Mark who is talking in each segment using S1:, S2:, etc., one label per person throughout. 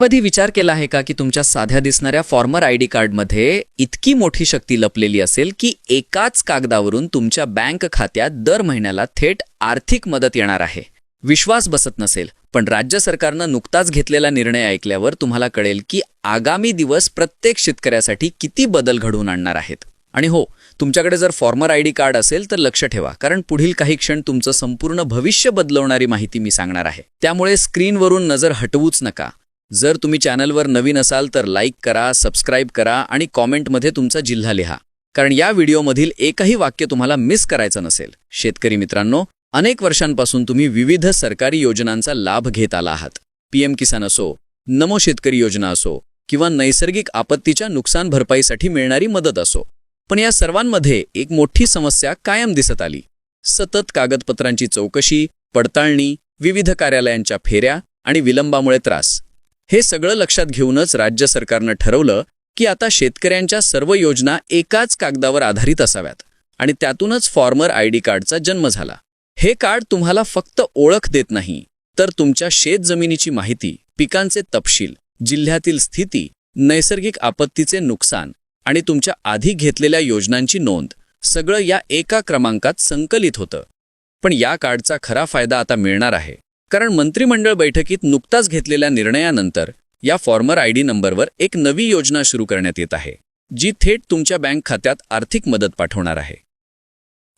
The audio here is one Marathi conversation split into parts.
S1: कधी विचार केला आहे का की तुमच्या साध्या दिसणाऱ्या फॉर्मर आय डी कार्डमध्ये इतकी मोठी शक्ती लपलेली असेल की एकाच कागदावरून तुमच्या बँक खात्यात दर महिन्याला थेट आर्थिक मदत येणार आहे? विश्वास बसत नसेल पण राज्य सरकारनं नुकताच घेतलेला निर्णय ऐकल्यावर तुम्हाला कळेल की आगामी दिवस प्रत्येक शेतकऱ्यासाठी किती बदल घडवून आणणार आहेत. आणि हो तुमच्याकडे जर फॉर्मर आय डी कार्ड असेल तर लक्ष ठेवा कारण पुढील काही क्षण तुमचं संपूर्ण भविष्य बदलवणारी माहिती मी सांगणार आहे. त्यामुळे स्क्रीनवरून नजर हटवूच नका. जर तुम्ही चॅनलवर नवीन असाल तर लाईक करा सबस्क्राईब करा आणि कॉमेंटमध्ये तुमचा जिल्हा लिहा. कारण या व्हिडिओमधील एकही वाक्य तुम्हाला मिस करायचं नसेल. शेतकरी मित्रांनो अनेक वर्षांपासून तुम्ही विविध सरकारी योजनांचा लाभ घेत आला आहात. पीएम किसान असो नमो शेतकरी योजना असो किंवा नैसर्गिक आपत्तीच्या नुकसान भरपाईसाठी मिळणारी मदत असो पण या सर्वांमध्ये एक मोठी समस्या कायम दिसत आली. सतत कागदपत्रांची चौकशी पडताळणी विविध कार्यालयांच्या फेऱ्या आणि विलंबामुळे त्रास. हे सगळं लक्षात घेऊनच राज्य सरकारनं ठरवलं की आता शेतकऱ्यांच्या सर्व योजना एकाच कागदावर आधारित असाव्यात आणि त्यातूनच फॉर्मर आय डी कार्डचा जन्म झाला. हे कार्ड तुम्हाला फक्त ओळख देत नाही तर तुमच्या शेतजमिनीची माहिती पिकांचे तपशील जिल्ह्यातील स्थिती नैसर्गिक आपत्तीचे नुकसान आणि तुमच्या आधी घेतलेल्या योजनांची नोंद सगळं या एका क्रमांकात संकलित होतं. पण या कार्डचा खरा फायदा आता मिळणार आहे. कारण मंत्रिमंडळ बैठकीत नुकताच घेतलेल्या निर्णयानंतर या फॉर्मर आय डी नंबरवर एक नवी योजना सुरू करण्यात येत आहे जी थेट तुमच्या बँक खात्यात आर्थिक मदत पाठवणार आहे.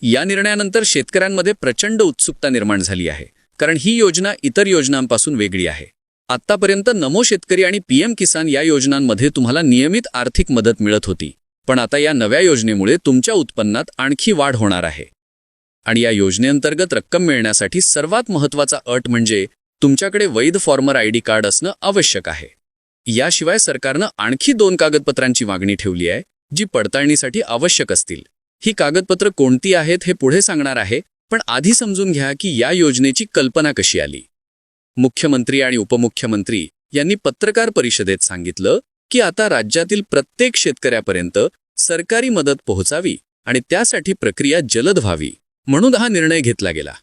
S1: या निर्णयानंतर शेतकऱ्यांमध्ये प्रचंड उत्सुकता निर्माण झाली आहे कारण ही योजना इतर योजनांपासून वेगळी आहे. आत्तापर्यंत नमो शेतकरी आणि पीएम किसान या योजनांमध्ये तुम्हाला नियमित आर्थिक मदत मिळत होती पण आता या नव्या योजनेमुळे तुमच्या उत्पन्नात आणखी वाढ होणार आहे. आणि या योजनेअंतर्गत रक्कम मिळण्यासाठी सर्वात महत्त्वाचा अट म्हणजे तुमच्याकडे वैध फॉर्मर आय डी कार्ड असणं आवश्यक आहे. याशिवाय सरकारनं आणखी दोन कागदपत्रांची मागणी ठेवली आहे जी पडताळणीसाठी आवश्यक असतील. ही कागदपत्र कोणती आहेत हे पुढे सांगणार आहे पण आधी समजून घ्या की या योजनेची कल्पना कशी आली. मुख्यमंत्री आणि उपमुख्यमंत्री यांनी पत्रकार परिषदेत सांगितलं की आता राज्यातील प्रत्येक शेतकऱ्यापर्यंत सरकारी मदत पोहोचावी आणि त्यासाठी प्रक्रिया जलद व्हावी. म्हणून हा निर्णय घेतला गेला.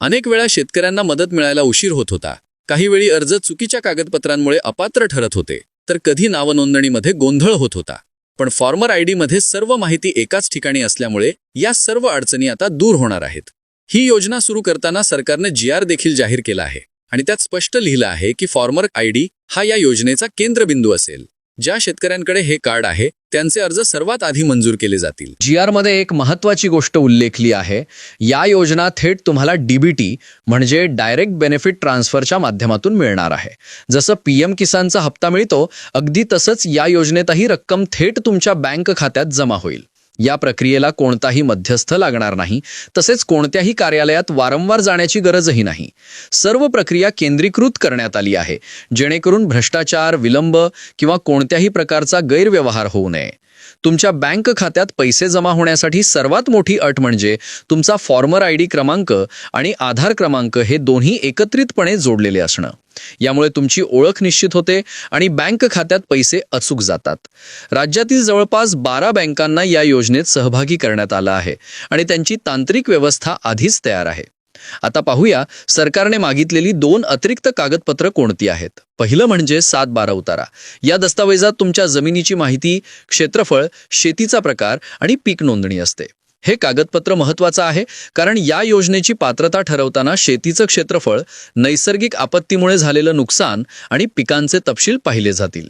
S1: अनेक वेळा शेतकऱ्यांना मदत मिळायला उशीर होत होता. काही वेळी अर्ज चुकीच्या कागदपत्रांमुळे अपात्र ठरत होते तर कधी नावनोंदणीमध्ये गोंधळ होत होता. पण फॉर्मर आयमध्ये सर्व माहिती एकाच ठिकाणी असल्यामुळे या सर्व अडचणी आता दूर होणार आहेत. ही योजना सुरू करताना सरकारने जी आर देखील जाहीर केला आहे आणि त्यात स्पष्ट लिहिलं आहे की फॉर्मर आयडी हा या योजनेचा केंद्रबिंदू असेल. ज्या शेतकऱ्यांकडे हे कार्ड आहे त्यांचे अर्ज सर्वात आधी मंजूर केले जातील.
S2: जी मध्ये एक महत्वाची गोष्ट उल्लेखली आहे या योजना थेट तुम्हाला डीबीटी म्हणजे डायरेक्ट बेनिफिट ट्रान्सफरच्या माध्यमातून मिळणार आहे. जसं पीएम किसानचा हप्ता मिळतो अगदी तसंच या योजनेतही रक्कम थेट तुमच्या बँक खात्यात जमा होईल. या प्रक्रियेला कोणताही मध्यस्थ लागणार नाही. तसेच कोणत्याही कार्यालयात वारंवार जाण्याची गरजही नाही. सर्व प्रक्रिया केंद्रीकृत करण्यात आली आहे. जेणेकरून भ्रष्टाचार विलंब किंवा कोणत्याही प्रकारचा गैरव्यवहार होऊ नये. तुमच्या बँक खात्यात पैसे जमा होण्यासाठी सर्वात मोठी अट म्हणजे तुमचा फॉर्मर आय डी क्रमांक आणि आधार क्रमांक हे दोन्ही एकत्रितपणे जोडलेले असणं. यामुळे तुमची ओळख निश्चित होते आणि बँक खात्यात पैसे अचूक जातात. राज्यातील जवळपास बारा बँकांना या योजनेत सहभागी करण्यात आलं आहे आणि त्यांची तांत्रिक व्यवस्था आधीच तयार आहे. आता पाहूया सरकारने मागितलेली दोन अतिरिक्त कागदपत्र कोणती आहेत. पहिलं म्हणजे सात बारा उतारा. या दस्तावेजात तुमच्या जमिनीची माहिती क्षेत्रफळ शेतीचा प्रकार आणि पीक नोंदणी असते. हे कागदपत्र महत्वाचं आहे कारण या योजनेची पात्रता ठरवताना शेतीचं क्षेत्रफळ नैसर्गिक आपत्तीमुळे झालेलं नुकसान आणि पिकांचे तपशील पाहिले जातील.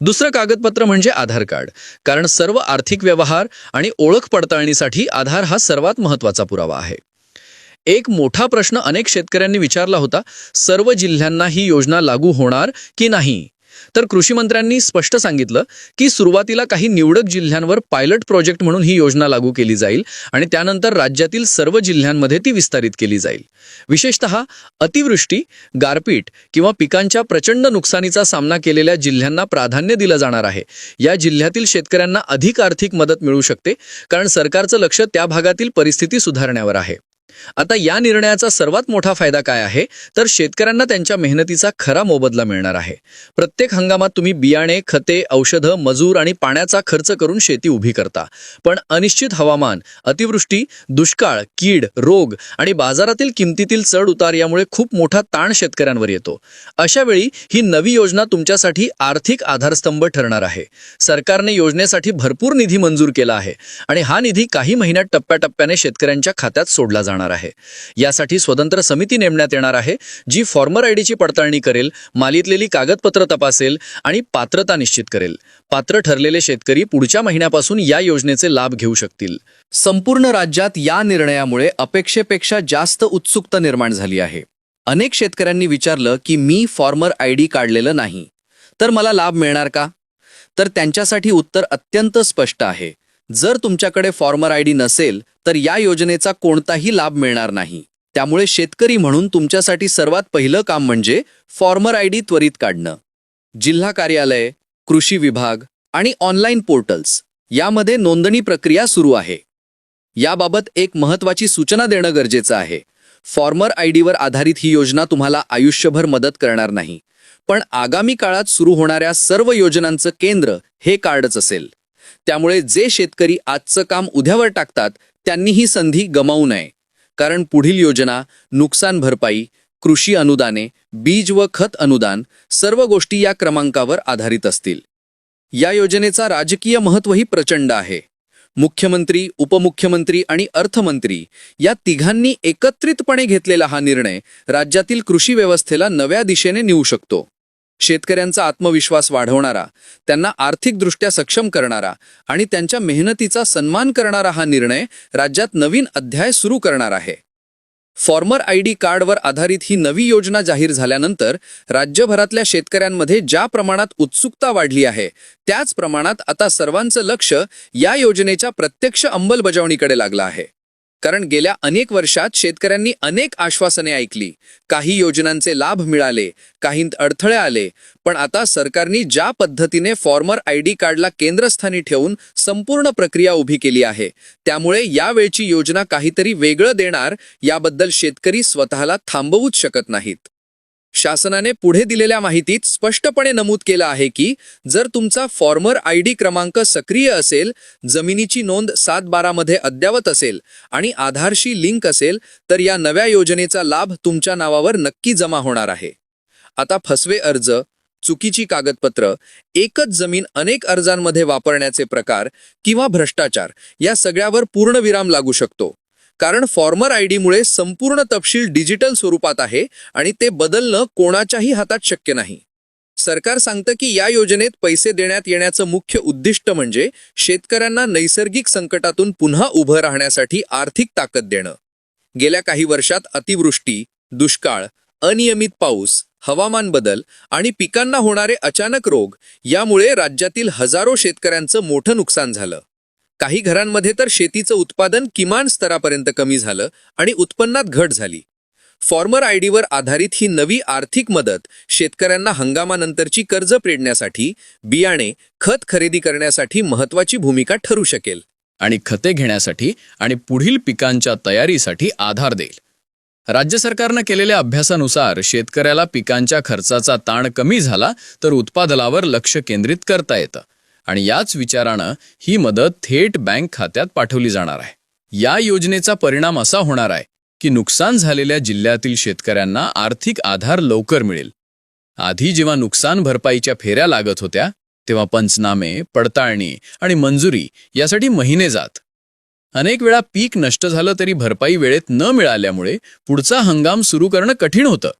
S2: दुसरं कागदपत्र म्हणजे आधार कार्ड. कारण सर्व आर्थिक व्यवहार आणि ओळख पडताळणीसाठी आधार हा सर्वात महत्त्वाचा पुरावा आहे. एक मोठा प्रश्न अनेक शेतकऱ्यांनी विचारला होता सर्व जिल्ह्यांना ही योजना लागू होणार की नाही? तर कृषी मंत्र्यांनी स्पष्ट सांगितलं की सुरुवातीला काही निवडक जिल्ह्यांवर पायलट प्रोजेक्ट म्हणून ही योजना लागू केली जाईल आणि त्यानंतर राज्यातील सर्व जिल्ह्यांमध्ये ती विस्तारित केली जाईल. विशेषतः अतिवृष्टी गारपीट किंवा पिकांच्या प्रचंड नुकसानीचा सामना केलेल्या जिल्ह्यांना प्राधान्य दिलं जाणार आहे. या जिल्ह्यातील शेतकऱ्यांना अधिक आर्थिक मदत मिळू शकते कारण सरकारचं लक्ष त्या भागातील परिस्थिती सुधारण्यावर आहे. आता या निर्णयाचा सर्वात मोठा फायदा काय आहे? तर शेतकऱ्यांना त्यांच्या मेहनतीचा खरा मोबदला मिळणार आहे. प्रत्येक हंगामात तुम्ही बियाणे खते औषधं मजूर आणि पाण्याचा खर्च करून शेती उभी करता. पण अनिश्चित हवामान अतिवृष्टी दुष्काळ कीड रोग आणि बाजारातील किमतीतील चढ उतार यामुळे खूप मोठा ताण शेतकऱ्यांवर येतो. अशा वेळी ही नवी योजना तुमच्यासाठी आर्थिक आधारस्तंभ ठरणार आहे. सरकारने योजनेसाठी भरपूर निधी मंजूर केला आहे आणि हा निधी काही महिन्यात टप्प्याटप्प्याने शेतकऱ्यांच्या खात्यात सोडला जाणार आहे. यासाठी स्वतंत्र समिती नेमण्यात येणार आहे जी फॉर्मर आयडीची पडताळणी करेल मालितलेली कागदपत्र तपासेल आणि पात्रता निश्चित करेल. पात्र ठरलेले शेतकरी पुढच्या महिन्यापासून या योजनेचे लाभ घेऊ शकतील.
S3: संपूर्ण राज्यात या निर्णयामुळे अपेक्षेपेक्षा जास्त उत्सुकता निर्माण झाली आहे. अनेक शेतकऱ्यांनी विचारलं की मी फॉर्मर आय डी काढलेलं नाही. तर मला लाभ मिळणार का? तर त्यांच्यासाठी उत्तर अत्यंत स्पष्ट आहे. जर तुमच्याकडे फॉर्मर आय डी नसेल तर या योजनेचा कोणताही लाभ मिळणार नाही. त्यामुळे शेतकरी म्हणून तुमच्यासाठी सर्वात पहिलं काम म्हणजे फॉर्मर आय डी त्वरित काढणं. जिल्हा कार्यालय कृषी विभाग आणि ऑनलाईन पोर्टल्स यामध्ये नोंदणी प्रक्रिया सुरू आहे. याबाबत एक महत्वाची सूचना देणं गरजेचं आहे. फॉर्मर आय डीवर आधारित ही योजना तुम्हाला आयुष्यभर मदत करणार नाही. पण आगामी काळात सुरू होणाऱ्या सर्व योजनांचं केंद्र हे कार्डच असेल. त्यामुळे जे शेतकरी आजचं काम उद्यावर टाकतात त्यांनी ही संधी गमावू नये. कारण पुढील योजना नुकसान भरपाई कृषी अनुदाने बीज व खत अनुदान सर्व गोष्टी या क्रमांकावर आधारित असतील. या योजनेचा राजकीय महत्वही प्रचंड आहे. मुख्यमंत्री उपमुख्यमंत्री आणि अर्थमंत्री या तिघांनी एकत्रितपणे घेतलेला हा निर्णय राज्यातील कृषी व्यवस्थेला नव्या दिशेने नेऊ शकतो. शेतकऱ्यांचा आत्मविश्वास वाढवणारा त्यांना आर्थिकदृष्ट्या सक्षम करणारा आणि त्यांच्या मेहनतीचा सन्मान करणारा हा निर्णय राज्यात नवीन अध्याय सुरू करणार आहे. फॉर्मर आय डी कार्डवर आधारित ही नवी योजना जाहीर झाल्यानंतर राज्यभरातल्या शेतकऱ्यांमध्ये ज्या प्रमाणात उत्सुकता वाढली आहे त्याच प्रमाणात आता सर्वांचं लक्ष या योजनेच्या प्रत्यक्ष अंमलबजावणीकडे लागलं आहे. कारण गेल्या अनेक वर्षात शेतकऱ्यांनी अनेक आश्वासने ऐकली. काही योजनांचे लाभ मिळाले काहींत अडथळे आले पण आता सरकारने ज्या पद्धतीने फॉर्मर आय डी कार्डला केंद्रस्थानी ठेवून संपूर्ण प्रक्रिया उभी केली आहे त्यामुळे यावेळची योजना काहीतरी वेगळं देणार याबद्दल शेतकरी स्वतःला थांबवूच शकत नाहीत. शासनाने पुढे दिलेल्या माहितीत स्पष्टपणे नमूद केलं आहे की जर तुमचा फॉर्मर आय डी क्रमांक सक्रिय असेल जमिनीची नोंद सात बारामध्ये अद्यावत असेल आणि आधारशी लिंक असेल तर या नव्या योजनेचा लाभ तुमच्या नावावर नक्की जमा होणार आहे. आता फसवे अर्ज चुकीची कागदपत्र एकच जमीन अनेक अर्जांमध्ये वापरण्याचे प्रकार किंवा भ्रष्टाचार या सगळ्यावर पूर्णविराम लागू शकतो. कारण फॉर्मर आय डीमुळे संपूर्ण तपशील डिजिटल स्वरूपात आहे आणि ते बदलणं कोणाच्याही हातात शक्य नाही. सरकार सांगतं की या योजनेत पैसे देण्यात येण्याचं मुख्य उद्दिष्ट म्हणजे शेतकऱ्यांना नैसर्गिक संकटातून पुन्हा उभं राहण्यासाठी आर्थिक ताकद देणं. गेल्या काही वर्षात अतिवृष्टी दुष्काळ अनियमित पाऊस हवामान बदल आणि पिकांना होणारे अचानक रोग यामुळे राज्यातील हजारो शेतकऱ्यांचं मोठं नुकसान झालं. काही घरांमध्ये तर शेतीचं उत्पादन किमान स्तरापर्यंत कमी झालं आणि उत्पन्नात घट झाली. फॉर्मर आय डीवर आधारित ही नवी आर्थिक मदत शेतकऱ्यांना हंगामानंतरची कर्ज फेडण्यासाठी बियाणे खत खरेदी करण्यासाठी महत्वाची भूमिका ठरू शकेल
S2: आणि खते घेण्यासाठी आणि पुढील पिकांच्या तयारीसाठी आधार देईल. राज्य सरकारनं केलेल्या अभ्यासानुसार शेतकऱ्याला पिकांच्या खर्चाचा ताण कमी झाला तर उत्पादनावर लक्ष केंद्रित करता येतं. आणि याच विचारानं ही मदत थेट बँक खात्यात पाठवली जाणार आहे. या योजनेचा परिणाम असा होणार आहे की नुकसान झालेल्या जिल्ह्यातील शेतकऱ्यांना आर्थिक आधार लवकर मिळेल. आधी जेव्हा नुकसान भरपाईच्या फेऱ्या लागत होत्या तेव्हा पंचनामे पडताळणी आणि मंजुरी यासाठी महिने जात. अनेक वेळा पीक नष्ट झालं तरी भरपाई वेळेत न मिळाल्यामुळे पुढचा हंगाम सुरू करणं कठीण होतं.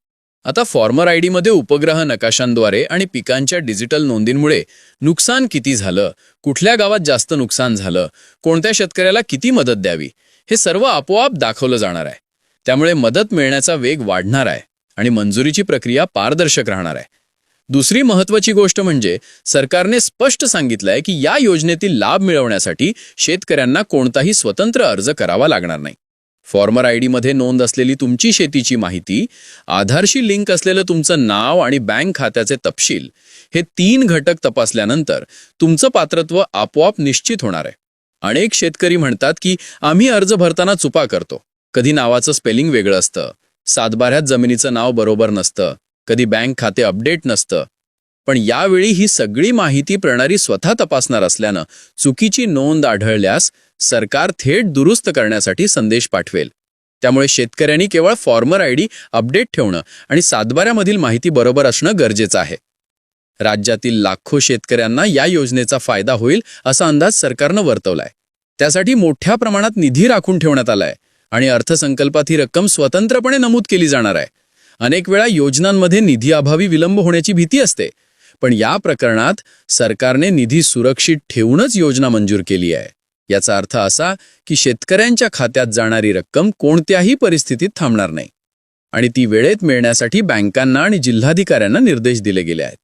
S2: आता फॉर्मर आय डीमध्ये उपग्रह नकाशांद्वारे आणि पिकांच्या डिजिटल नोंदींमुळे नुकसान किती झालं? कुठल्या गावात जास्त नुकसान झालं? कोणत्या शेतकऱ्याला किती मदत द्यावी? हे सर्व आपोआप दाखवलं जाणार आहे. त्यामुळे मदत मिळण्याचा वेग वाढणार आहे आणि मंजुरीची प्रक्रिया पारदर्शक राहणार आहे. दुसरी महत्वाची गोष्ट म्हणजे सरकारने स्पष्ट सांगितलंय की या योजनेतील लाभ मिळवण्यासाठी शेतकऱ्यांना कोणताही स्वतंत्र अर्ज करावा लागणार नाही. फॉर्मर आयमध्ये नोंद असलेली तुमची शेतीची माहिती आधारशी लिंक असलेलं तुमचं नाव आणि बँक खात्याचे तपशील हे तीन घटक तपासल्यानंतर तुमचं पात्रत्व आपोआप निश्चित होणार आहे. अनेक शेतकरी म्हणतात की आम्ही अर्ज भरताना चुपा करतो. कधी नावाचं स्पेलिंग वेगळं असतं. सातबाऱ्यात जमिनीचं नाव बरोबर नसतं. कधी बँक खाते अपडेट नसतं. पण यावेळी ही सगळी माहिती प्रणाली स्वतः तपासणार असल्यानं चुकीची नोंद आढळल्यास सरकार थेट दुरुस्त करण्यासाठी संदेश पाठवेल. त्यामुळे शेतकऱ्यांनी केवळ फॉर्मर आय डी अपडेट ठेवणं आणि सातबाऱ्यामधील माहिती बरोबर असणं गरजेचं आहे. राज्यातील लाखो शेतकऱ्यांना या योजनेचा फायदा होईल असा अंदाज सरकारनं वर्तवलाय. त्यासाठी मोठ्या प्रमाणात निधी राखून ठेवण्यात आलाय आणि अर्थसंकल्पात ही रक्कम स्वतंत्रपणे नमूद केली जाणार आहे. अनेक वेळा योजनांमध्ये निधी अभावी विलंब होण्याची भीती असते पण या प्रकरणात सरकारने निधी सुरक्षित ठेवूनच योजना मंजूर केली आहे. याचा अर्थ असा की शेतकऱ्यांच्या खात्यात जाणारी रक्कम कोणत्याही परिस्थितीत थांबणार नाही. आणि ती वेळेत मिळण्यासाठी बँकांना आणि जिल्हाधिकाऱ्यांना निर्देश दिले गेले आहेत.